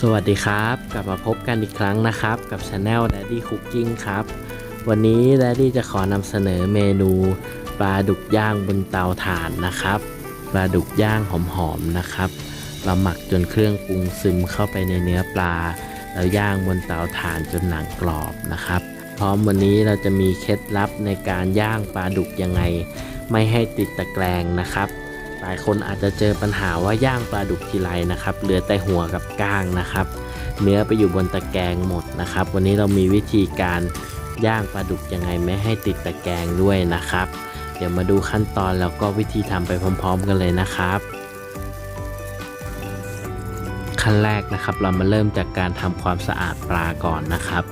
สวัสดีครับ กลับมาพบกันอีกครั้งนะครับ กับช anel Daddy Cooking ครับ วันนี้ Daddy จะขอนำเสนอเมนูปลาดุกย่างบนเตาถ่านนะครับปลาดุกย่างหอมๆนะครับ เราหมักจนเครื่องปรุงซึมเข้าไปในเนื้อปลา แล้วย่างบนเตาถ่านจนหนังกรอบนะครับ พร้อมวันนี้เราจะมีเคล็ดลับในการย่างปลาดุกยังไง ไม่ให้ติดตะแกรงนะครับ หลายคนอาจจะเจอปัญหาว่าย่างปลาดุกทีไรนะครับเหลือแต่หัวกับก้างนะครับ เนื้อไปอยู่บนตะแกรงหมดนะครับ วันนี้เรามีวิธีการย่างปลาดุกยังไงไม่ให้ติดตะแกรงด้วยนะครับ เดี๋ยวมาดูขั้นตอนแล้วก็วิธีทำไปพร้อม ๆ กันเลยนะครับ ขั้นแรกนะครับเรามาเริ่มจากการทำความสะอาดปลาก่อนนะครับ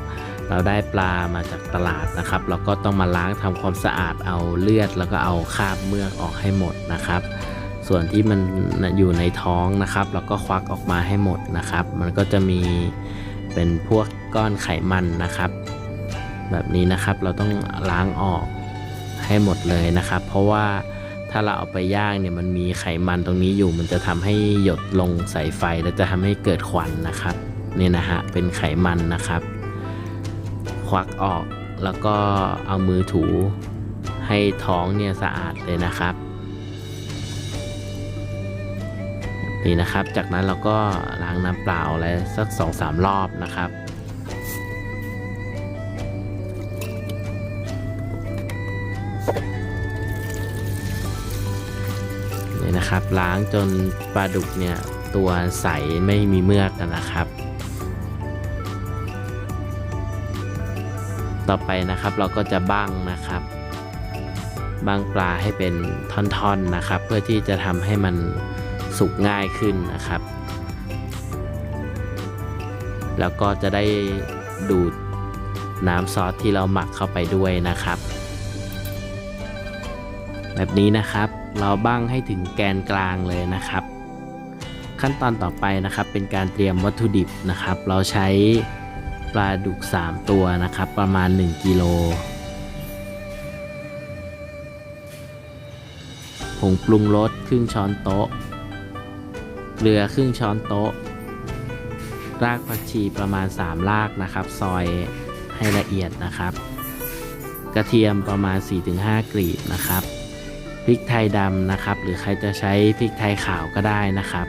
เราได้ปลามาจากตลาดนะครับ เราก็ต้องมาล้างทำความสะอาดเอาเลือด แล้วก็เอาคราบเมือกออกให้หมดนะครับ ส่วนที่มันอยู่ในท้องนะครับเราก็ควักออกมาให้หมดนะครับ มันก็จะมีเป็นพวกก้อนไขมันนะครับ แบบนี้นะครับเราต้องล้างออกให้หมดเลยนะครับ เพราะว่าถ้าเราเอาไปย่างเนี่ยมันมีไขมันตรงนี้อยู่ มันจะทำให้หยดลงใส่ไฟแล้วจะทำให้เกิดควันนะครับนี่นะฮะเป็นไขมันนะครับ ควักออกแล้วก็เอามือถูให้ท้องเนี่ยสะอาดเลยนะครับ นี่นะครับ จากนั้นเราก็ล้างน้ำเปล่าอะไรสัก2อสารอบนะครับนี่นะครับล้างจนปลาดุกเนี่ยตัวใสไม่มีเมือกกันนะครับ ต่อไปนะครับเราก็จะบ้างนะครับบ้างปลาให้เป็นท่อนๆนะครับ เพื่อที่จะทำให้มัน สุกง่ายขึ้นนะครับ แล้วก็จะได้ดูดน้ำซอสที่เราหมักเข้าไปด้วยนะครับ แบบนี้นะครับเราบ้างให้ถึงแกนกลางเลยนะครับ ขั้นตอนต่อไปนะครับเป็นการเตรียมวัตถุดิบนะครับ เราใช้ปลาดุก 3 ตัวนะครับ ประมาณ 1กิโลผงปรุงรสครึ่งช้อนโต๊ะ เกลือครึ่งช้อนโต๊ะ รากผักชีประมาณ 3 รากนะครับ ซอยให้ละเอียดนะครับ กระเทียมประมาณ 4-5 กลีบนะครับพริกไทยดำนะครับ หรือใครจะใช้พริกไทยขาวก็ได้นะครับ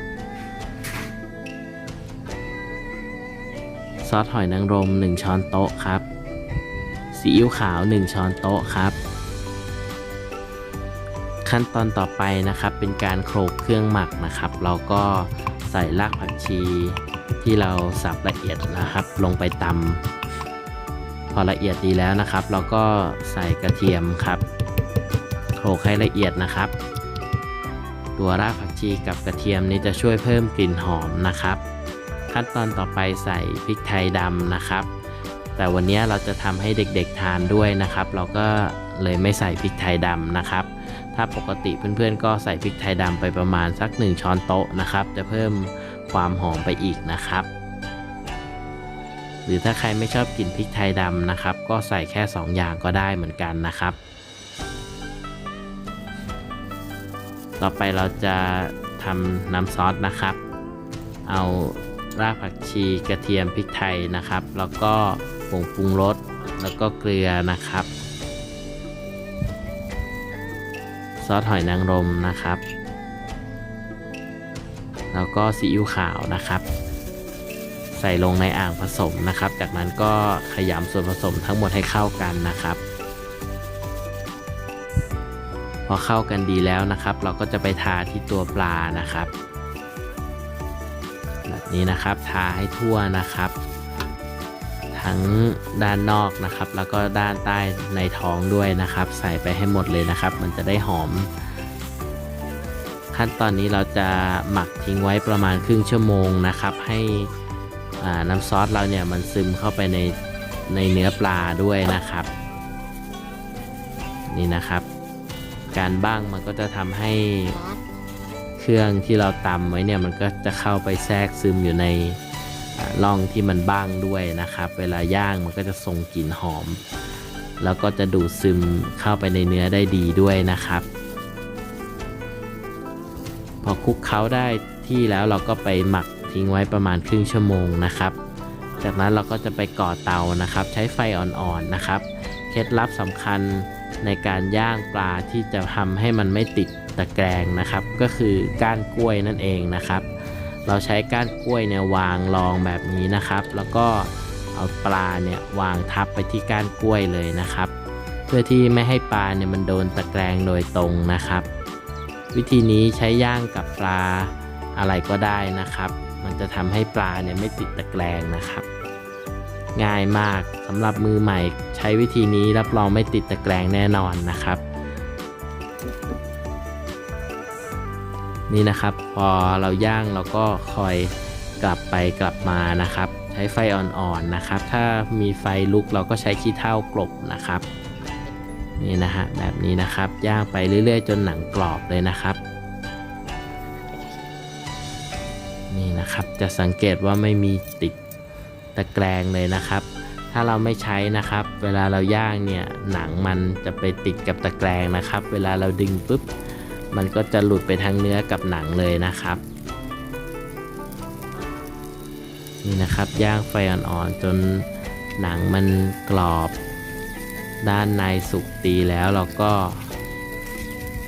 ซอสหอยนางรม 1 ช้อนโต๊ะครับซีอิ๊วขาว 1 ช้อนโต๊ะครับ ขั้นตอนต่อไปนะครับ เป็นการโขลกเครื่องหมักนะครับ เราก็ใส่รากผักชีที่เราสับละเอียดนะครับ ลงไปตำพอละเอียดดีแล้วนะครับ เราก็ใส่กระเทียมครับโขลกให้ละเอียดนะครับ ตัวรากผักชีกับกระเทียมนี้จะช่วยเพิ่มกลิ่นหอมนะครับ ขั้นตอนต่อไปใส่พริกไทยดำนะครับ แต่วันนี้เราจะทำให้เด็กๆทานด้วยนะครับ เราก็เลยไม่ใส่พริกไทยดำนะครับ ถ้าปกติเพื่อนๆ ก็ใส่พริกไทยดำไปประมาณสัก 1 ช้อนโต๊ะนะครับ จะเพิ่มความหอมไปอีกนะครับ หรือถ้าใครไม่ชอบกลิ่นพริกไทยดำนะครับ ก็ใส่แค่ 2 อย่างก็ได้เหมือนกันนะครับ ต่อไปเราจะทำน้ำซอสนะครับ เอารากผักชีกระเทียมพริกไทยนะครับ แล้วก็ผงปรุงรสแล้วก็เกลือนะครับ ซอสหอยนางรมนะครับ แล้วก็ซีอิ๊วขาวนะครับ ใส่ลงในอ่างผสมนะครับ จากนั้นก็ขยำส่วนผสมทั้งหมดให้เข้ากันนะครับ พอเข้ากันดีแล้วนะครับ เราก็จะไปทาที่ตัวปลานะครับ แบบนี้นะครับทาให้ทั่วนะครับ ทั้งด้านนอกนะครับ แล้วก็ด้านใต้ในท้องด้วยนะครับ ใส่ไปให้หมดเลยนะครับ มันจะได้หอม ขั้นตอนนี้เราจะหมักทิ้งไว้ประมาณครึ่งชั่วโมงนะครับ ให้น้ำซอสเราเนี่ยมันซึมเข้าไปในในเนื้อปลาด้วยนะครับ นี่นะครับ การบ้างมันก็จะทำให้เครื่องที่เราตำไว้เนี่ยมันก็จะเข้าไปแทรกซึมอยู่ใน อ่าร่องที่มันบ้างด้วยนะครับ เวลาย่างมันก็จะส่งกลิ่นหอม แล้วก็จะดูดซึมเข้าไปในเนื้อได้ดีด้วยนะครับ พอคลุกเคล้าได้ที่แล้วเราก็ไปหมักทิ้งไว้ประมาณครึ่งชั่วโมงนะครับ จากนั้นเราก็จะไปก่อเตานะครับ ใช้ไฟอ่อนๆนะครับ เคล็ดลับสำคัญในการย่างปลาที่จะทำให้มันไม่ติดตะแกรงนะครับ ก็คือก้านกล้วยนั่นเองนะครับ เราใช้ก้านกล้วยเนี่ยวางรองแบบนี้นะครับ แล้วก็เอาปลาเนี่ยวางทับไปที่ก้านกล้วยเลยนะครับ เพื่อที่ไม่ให้ปลาเนี่ยมันโดนตะแกรงโดยตรงนะครับ วิธีนี้ใช้ย่างกับปลาอะไรก็ได้นะครับ มันจะทำให้ปลาเนี่ยไม่ติดตะแกรงนะครับ ง่ายมากสำหรับมือใหม่ใช้วิธีนี้รับรองไม่ติดตะแกรงแน่นอนนะครับ นี่นะครับ พอเราย่างเราก็คอยกลับไปกลับมานะครับ ใช้ไฟอ่อนๆนะครับ ถ้ามีไฟลุกเราก็ใช้ขี้เถ้ากลบนะครับนี่นะฮะแบบนี้นะครับย่างไปเรื่อยๆ จนหนังกรอบเลยนะครับนี่นะครับจะสังเกตว่าไม่มีติดตะแกรงเลยนะครับ ถ้าเราไม่ใช้นะครับ เวลาเราย่างเนี่ยหนังมันจะไปติดกับตะแกรงนะครับ เวลาเราดึงปุ๊บ มันก็จะหลุดไปทั้งเนื้อกับหนังเลยนะครับ นี่นะครับย่างไฟอ่อนๆจนหนังมันกรอบ ด้านในสุกดีแล้วเราก็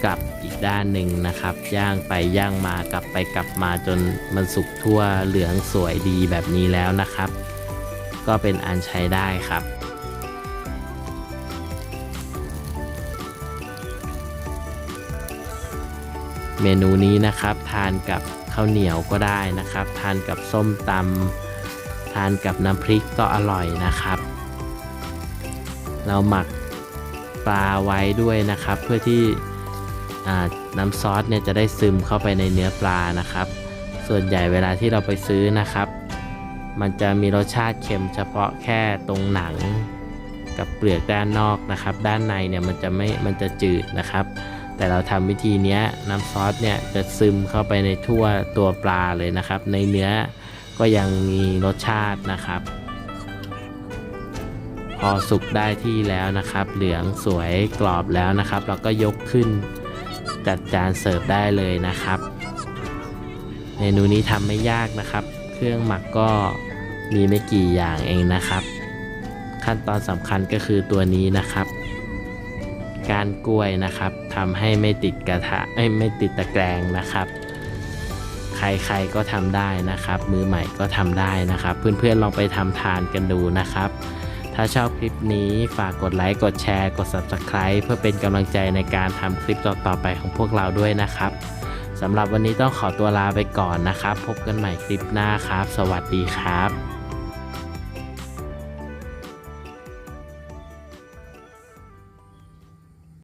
กลับอีกด้านหนึ่งนะครับ ย่างไปย่างมากลับไปกลับมาจนมันสุกทั่วเหลืองสวยดีแบบนี้แล้วนะครับ ก็เป็นอันใช้ได้ครับ เมนูนี้นะครับทานกับข้าวเหนียวก็ได้นะครับ ทานกับส้มตำทานกับน้ำพริกก็อร่อยนะครับ เราหมักปลาไว้ด้วยนะครับ เพื่อที่น้ำซอสเนี่ยจะได้ซึมเข้าไปในเนื้อปลานะครับ ส่วนใหญ่เวลาที่เราไปซื้อนะครับ มันจะมีรสชาติเค็มเฉพาะแค่ตรงหนังกับเปลือกด้านนอกนะครับ ด้านในเนี่ยมันจะไม่มันจะจืดนะครับ แต่เราทำวิธีนี้น้ำซอสเนี่ยจะซึมเข้าไปในทั่วตัวปลาเลยนะครับ ในเนื้อก็ยังมีรสชาตินะครับ พอสุกได้ที่แล้วนะครับ เหลืองสวยกรอบแล้วนะครับ เราก็ยกขึ้นจัดจานเสิร์ฟได้เลยนะครับ เมนูนี้ทำไม่ยากนะครับ เครื่องหมักก็มีไม่กี่อย่างเองนะครับ ขั้นตอนสำคัญก็คือตัวนี้นะครับ การกล้วยนะครับทำให้ไม่ติดกระทะเอ้ยไม่ติดตะแกรงนะครับ ใครๆก็ทำได้นะครับ มือใหม่ก็ทำได้นะครับ เพื่อนๆลองไปทำทานกันดูนะครับ ถ้าชอบคลิปนี้ฝากกดไลค์กดแชร์กด Subscribe เพื่อเป็นกำลังใจในการทำคลิปต่อๆไปของพวกเราด้วยนะครับสำหรับวันนี้ต้องขอตัวลาไปก่อนนะครับ พบกันใหม่คลิปหน้าครับ สวัสดีครับ